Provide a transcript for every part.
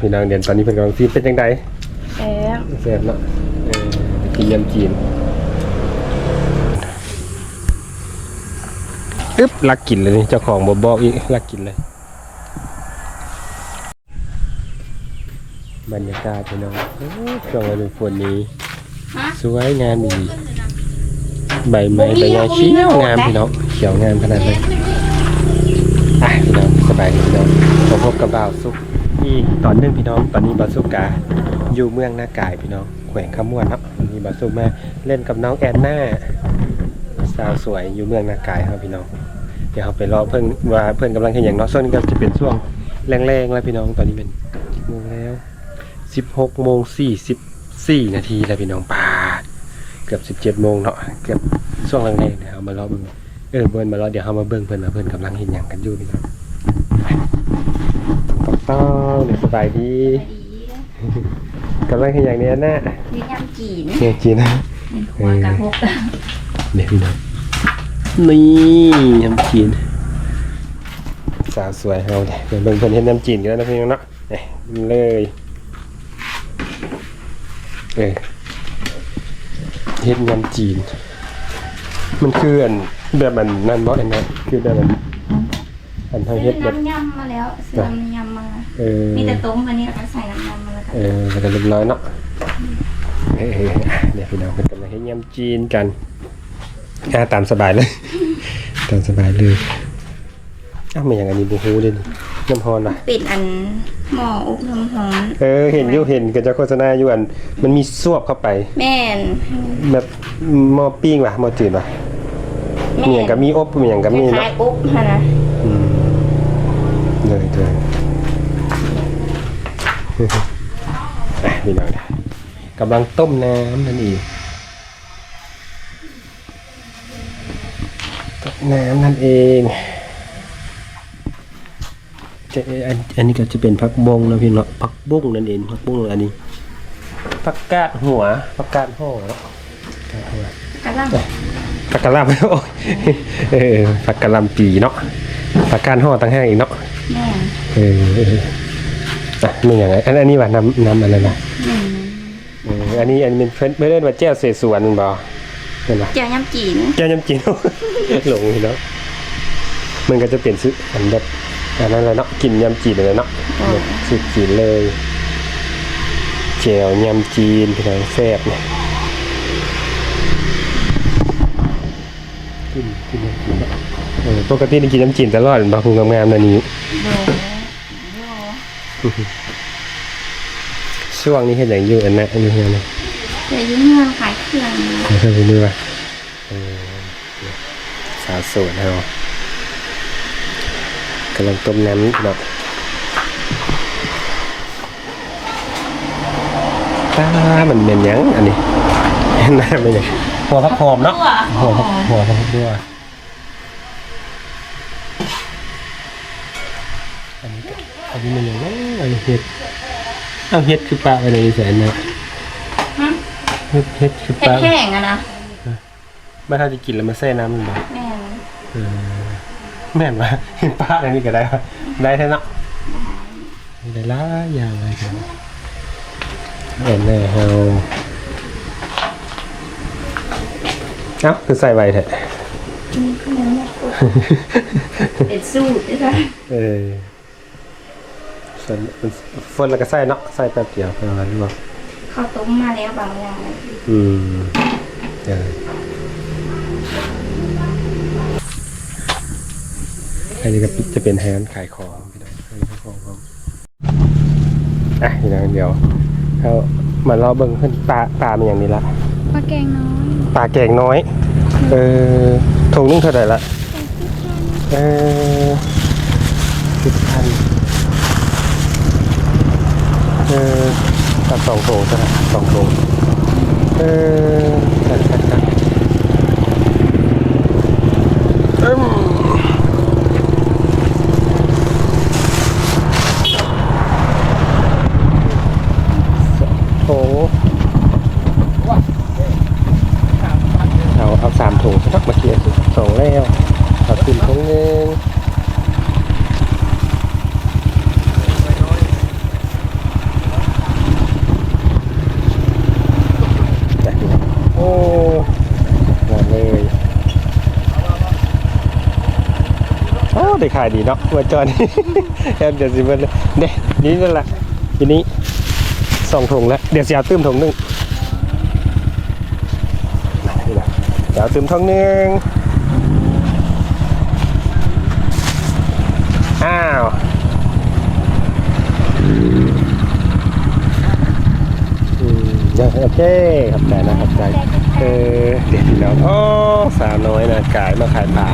พี่น้องเดี๋ยวตอนนี้เพิ่นกำลังซีเป็นจังไดแซ่บแซ่บเนาะเออกินยำจีนอึ๊บลักกินเลยนี่เจ้าของบ่บอกอีกลักกินเลย บรรยากาศพี่น้องโอ้ยช่วงฤดูฝนนี้ สวยงามดีใบไม้ใบหญ้าเขียวงามพี่น้องเขียวงามขนาดเลยอะพี่น้องสบายดีพี่น้องมาพบกับบ่าวสุก อีกตอนหนึงพี่น้องตอนนี้บาสุกาอยู่เมืองหน้ากายพี่น้องแขวงขมวนเนาะวันนี้บ่าสุกมาเล่นกับน้องแอนนาสาวสวยอยู่เมืองหน้ากายครับพี่น้องเดี๋ยวเราไปรอเพิ่นว่าเพิ่นกำลังเห็นอย่างเนาะส่วนนี้ก็จะเป็นช่วงแรงๆแล้วพี่น้องตอนนี้เป็นโมงแล้ว16โมง44นาทีแล้วพี่น้องป่าเกือบ17โมงเนาะเกือบช่วงแรงๆเดี๋ยวเอามารอเบิ่งเออเบิ่นมารอเดี๋ยวเฮามาเบิ่งเพิ่นว่าเพิ่นกำลังเฮ็ดหยังกันอยู่พี่น้อง ตอกต้องเดี๋ยวสบายดีกำลังเฮ็ดหยังเนี่ยนะนี่ยำจีนเนี่ยจีนนะเป็นครัวกระพกเดี๋ยวพี่น้องนี่ยำจีนสาวสวยเฮาเดี๋ยวเบิ่งเพิ่นเฮ็ดยำจีนกันแล้วนะพี่น้องเนาะนี่เลยเออเฮ็ดยำจีน มันคืออันแบบอันนั่นบ่อันนั้นคือแบบอันอันทางเฮ็ดแบบน้ำยำมา แล้วซื้อน้ำยำมาเออมีแต่ต้มอันนี้แล้วก็ใส่น้ำยำมาแล้วกันเออแล้วก็เรียบร้อยเนาะเออเดี๋ยวพี่น้องเพิ่นกำลังเฮ็ดยำจีนกันอ่าตามสบายเลย ตามสบายเลยอ้าวมันอย่างอันนี้บ่ฮู้เด้นี่น้ำฮ้อนว่ะปิดอันหม้ออบน้ำร้อนเออเห็นอยู่เห็นก็จะโฆษณาอยู่อัน มันมีซวบเข้าไป แม่นแบบหม้อปิ้งว่ะหม้อจืดว่ะแม่มีหยังก็มีอบมีหยังก็มีคเนาะล้ายๆอบฮะนะอืมเลยเลย อะพี่น้องนะกำลังต้มน้ำนั่นเองต้มน้ำนั่นเองจะอันอันนี้ก็จะเป็นผักบงนะพี่เนาะผักบุ้งนั่นเองผักบุ้งอันนี้ผักกาดหัวผักกาดห่อเนาะผักกาดหัวกระลังผักกะหล่ำโอ้ยเออผักกะหล่ำปีเนาะผักกาดห่อต่างหากอีกเนาะแม่นเออเอออะมันยังไงอันอันนี้ว่าน้ำน้ำอะไรนะแม่นเอออันนี้อันนี้เป็นเพิ่นไม่ได้มาแจ้วเสสวนบ่เห็นปะเจียวยำจีนแจ้วยำจีน หลงเลยเนาะมันก็จะเปลี่ยนซื้ออันแบบอันนั้นเลยเนาะกินยำจีนเลยเนาะแบบสุดจีนเลยแจวยำจีนพี่น้องแซ่บเนี่ยกินกินยำจีนเนาะเออปกตินี่กินยำจีนตลอดบางคนงามๆนะนี้โดโด ช่วงนี้เห็นอย่างอยู่อันนั้นอันนี้ไงนะเดี๋ยวอยืมเงินขายเครื่องไม่เคยไปดูป่ะเออสาวโสดเรากำลังต้มน้ำเนาะตามันเป็นหยังอันนี้หน้าเป็นหยังหัวพักหอมเนาะหัวพักหัวพักด้วยอันนี้ก็ อันนี้มันหยังเนาะอันนี้เห็ดอ้าวเห็ดคือปลาอะไรแสนนะฮะเฮ็ดเฮ็ดคือเผ็ปดลาแห้งอะนะไม่ถ้าจะกินแล้วมาแซ่น้ำมันบ่แม่นเออแม่นว่าเห็นปลาอันนี้ก็ได้ปะได้แท้เนาะได้หลายอย่างเลยครับเอ็นแน่เฮาเอ้าคือใส่ไว้แท้เป็นสูตรด้ เออส่วนฝนแล้วก็ใส่เนาะใส่แป๊บเดียวประมาณนี้บ่ข้าวต้มมาแล้วบางอย่างอืมเอออันนี้ก็จะเป็นแฮนด์ขายของพี่น้องขายของของอะพี่น้องเดี๋ยวเขามารอเบิ่งเพิ่นปลาปลาเป็นอย่างนี้ละปลาแกงน้อยปลาแกงน้อย เออถุงนึงเท่าไหร่ละเออสิบพัน เออตัดสองโถใช่ไหมสองโถเออจัดจัดจัดอืมโอ้ เอาเอาสามถุงสักเมื่อกี้สองแล้วเอาขึ้นถุงหนึง ได้ขายดีเนาะเมื่อจอนี่แอบเดี๋ยวสิเบิ่นเลยเด้นี่นั่นแหละทีนี้สองถุงแล้วเดี๋ยวสิเอาตื้มถุงหนึงนี่นะเดี๋ยวตื้มถุงหนึงอ้าวอืมเดี๋ยวโอเคขอบใจนะขอบใจเออเดี๋ยวพี่น้องโอ้สาวน้อยนะกายมาขายปลา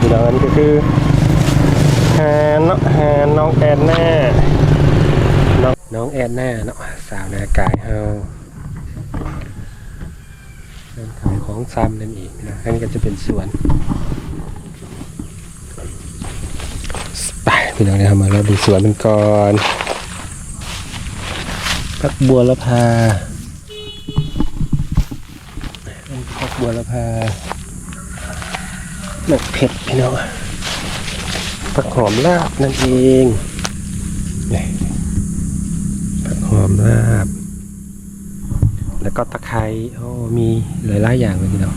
พี่ น้องอันนี้ก็คือแฮนเนาะแฮนน้องแอนน่าน้องน้องแอนน่าเนาะสาวนากายเฮาเป็นขายของซ้ำนั่นเองนะอันนี้ก็จะเป็นสวนไปพี่น้องเนี่ยมาเราดูสวนมันก่อนพักบัวละพาอันนี้พักบัวละพา หมกเผ็ดพี่น้องผักหอมลาบนั่นเองนี่ผักหอมลาบ แล้วก็ตะไคร้โอ้มีหลายๆอย่างเลยพี่น้อง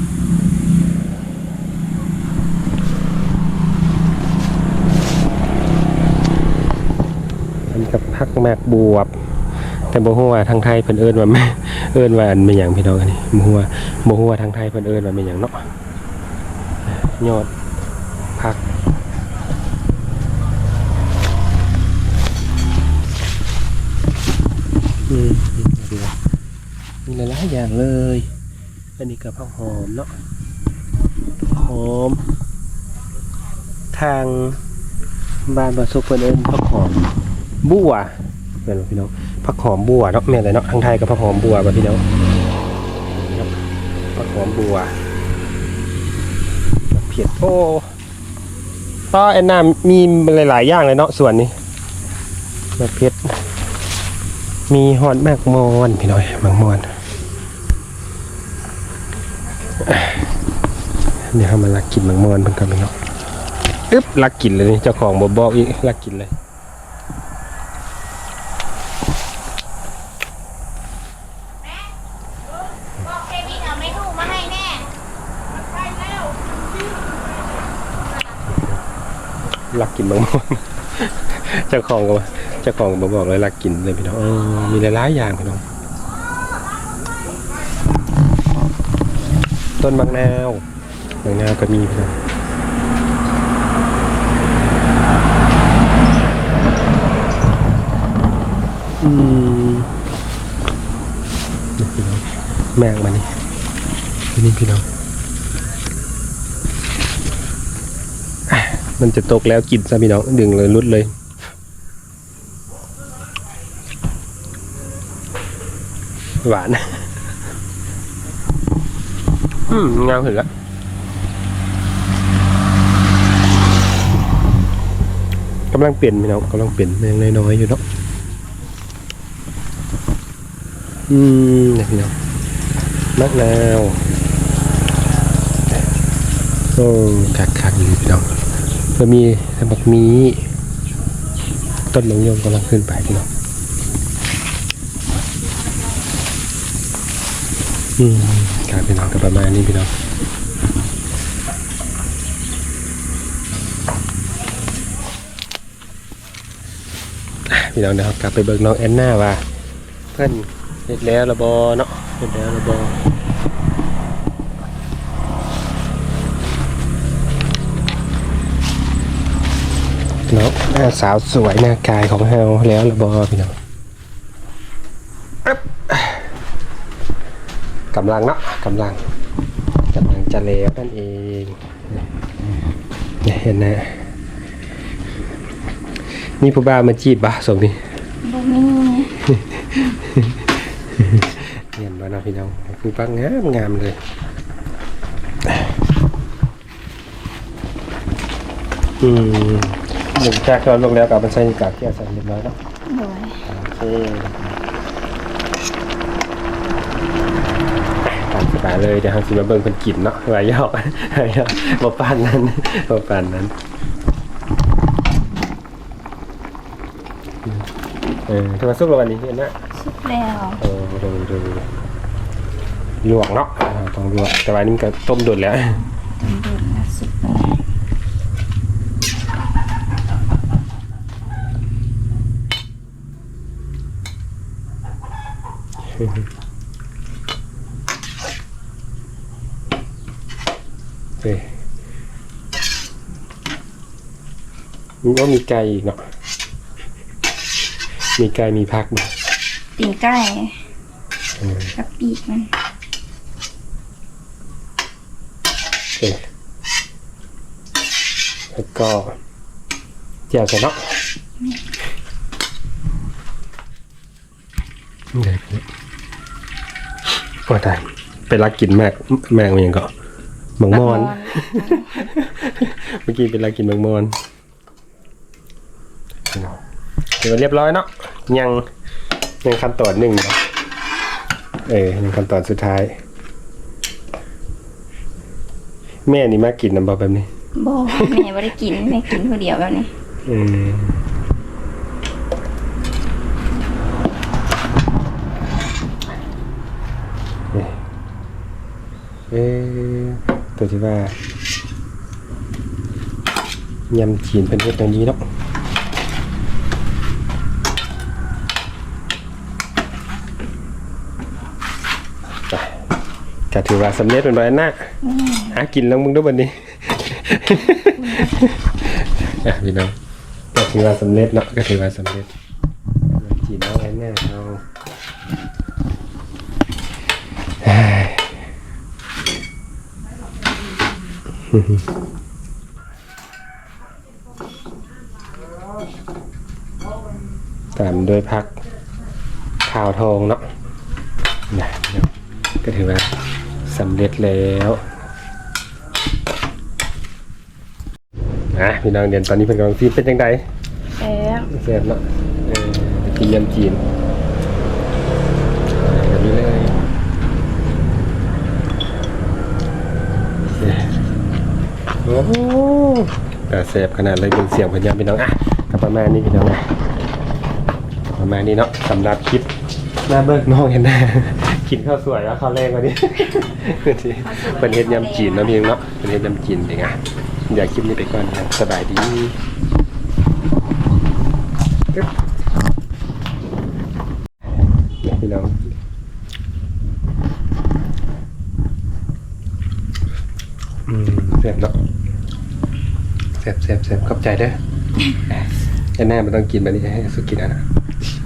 อันนี้กับผักแมกบวบ แต่บ่ฮู้ว่าทางไทยเพิ่นเอิ้นว่าแม่เอิ้นว่าอันเป็นหยังพี่น้องอันนี้บ่ฮู้ว่าบ่ฮู้ว่าทางไทยเพิ่นเอิ้นว่าเป็นหยังเนาะ ยอดผักอืมดีว่มีหลายๆอย่างเลย อันนี้กับผักหอมเนาะหอม ทางบ้านบาสุเพิ่นเอิ้นผักหอมบัวแม่นพี่น้องผักหอมบัวเนาะแม่เลยเนาะทางไทยกับผักหอมบัวบ่พี่น้องผักหอมบัว เพียดโอ้ป้าแอนนามีหลาย ๆ อย่างเลยเนาะส่วนนี้มะเพ็ด มีฮอดแมกมอนพี่น้อยแมกมอนเดี๋ยวมาลักกินแมกมอนเพิ่งกันพี่น้องอึ๊บลักกินเลยนี่เจ้าของบอบอกอีกลักกินเลย บอกเควินเอาไม่ถูกมาให้แน่ ลักกินแมกมอนเจ้าของก็ว่าเจ้าของก็บ่บอกเลยลักกินเลยพี่น้องมีหลายอย่างพี่น้อง ต้นบางนาวบางนาวก็มีพี่น้องอืมนี่พี่น้องแมงมานี่นี่พี่น้องอะ มันจะตกแล้วกินซะพี่น้องดึงเลยรุดเลยหวาน อืมงามถึงละกำลังเปลี่ยนพี่น้องกำลังเปลี่ยนมันยังน้อยๆอยู่เนาะอืมเนี่ยพี่น้องมะนาวโอ้คักคักๆอยู่พี่น้อง ก็มีบักมีต้นมะยมกำลังขึ้นไปพี่น้องอืมครับพี่น้องก็ประมาณนี้พี่น้องพี่น้องเดี๋ยวกลับไปเบิกน้องแอนนาว่า เพื่อนเฮ็ดแล้วระบอเนาะเฮ็ดแล้วระบอเนาะ หน้าสาวสวยหน้ากายของเฮาแล้วระบอพี่น้องอึ๊บกำลังเนาะกำลังกำลังจะแล้วนั่นเองเนี่ยเห็นนะมีผู้บ่าวมาจีบบ่ส่งนี่บ่มีเห็นบ่เนาะพี่น้องผู้บ่าวงามงามเลยอืม หนึ่งจากเราลงแล้วกับมันใส่กากที่อาศัยเรียบร้อยเนาะโดยโอเคตามสบายเลยเดี๋ยวเราสิมาเบิ่งเพิ่นกินเนาะหลายยอกหลายยอกบ่ปานนั้นบ่ปานนั้นเออทำไมสุกแล้ววันนี้เห็นนะสุดแล้วเออดูดูลวกเนาะอ่าต้องลวกแต่ว่าอันนี้มันก็ต้มดุดแล้วต้มโดนนะสุกเลย เอ้ยมันก็มีไก่อีกเนาะ มีไก่มีผักเนาะตีนไก่เออกับปีกมันเอ้ยแล้วก็แจ่วใส่เนาะ นี่เลยพี่ โอ้ตายไปรักกินแมกแมกมันยังก็หมังมอน เมื่อกี้เป็นรักกินหมังมอนเดี๋ยวเรียบร้อยเนาะยังยังขั้นตอนหนึ่งเนาะเออยังขั้นตอนสุดท้าย แม่นี่มากินน้ำเบาแบบนี้บอแม่ไม่ได้กินแม่กินคนเดียวแบบนี้ อืม เอ๊ะตัวที่ว่ายำจีนเป็นเฮ็ดตรงนี้เนาะไปก็ถือว่าสำเร็จเป็นไรนะหากินแล้วมึงด้วยวันนี้อะพี่น้องก็ถือว่าสำเร็จเนาะก็ถือว่าสำเร็จจีนเอาไว้แน่เอาเฮ้ย ตามด้วยพักข่าวทองเนาะนะเนาะก็ถือว่าสำเร็จแล้วนะพี่น้องเดี๋ยวตอนนี้เป็นกำลังซีเป็นยังไงแซ่บเสร็จแล้วเออกินยำจีนแบบนี้เลยเสร็จโอ้โห แต่เสพขนาดเลยเป็นเสียงพยายามพี่น้องอะกับประมาณนี้พี่น้องนะประมาณนี้เนาะสำหรับคลิปหน้าเบิกน้องเห็นหน้ากินข้าวสวยแล้วข้าวแรกวันนี้เป็นเฮ็ดยำจีนนาะพี่น้องเนาะเป็นเฮ็ดยำจีนเองอะเดี๋ยวคลิปนี้ไปก่อนครับสบายดีพี่น้องอืมเสียบเนาะเสียบเสียบเสียบขอบใจเด้อแค่หน้ามันต้องกินแบบนี้ให้สุกินอะนะ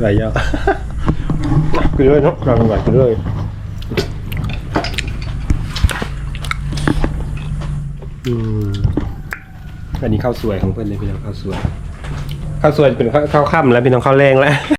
ไหลเยอะกินด้วยเนาะกลางวันกินด้วยอืมอันนี้ข้าวสวยของเพื่อนเลยพี่น้องข้าวสวยข้าวสวยเป็นข้าวข้าวค่ำแล้วพี่น้องข้าวแรงแล้ว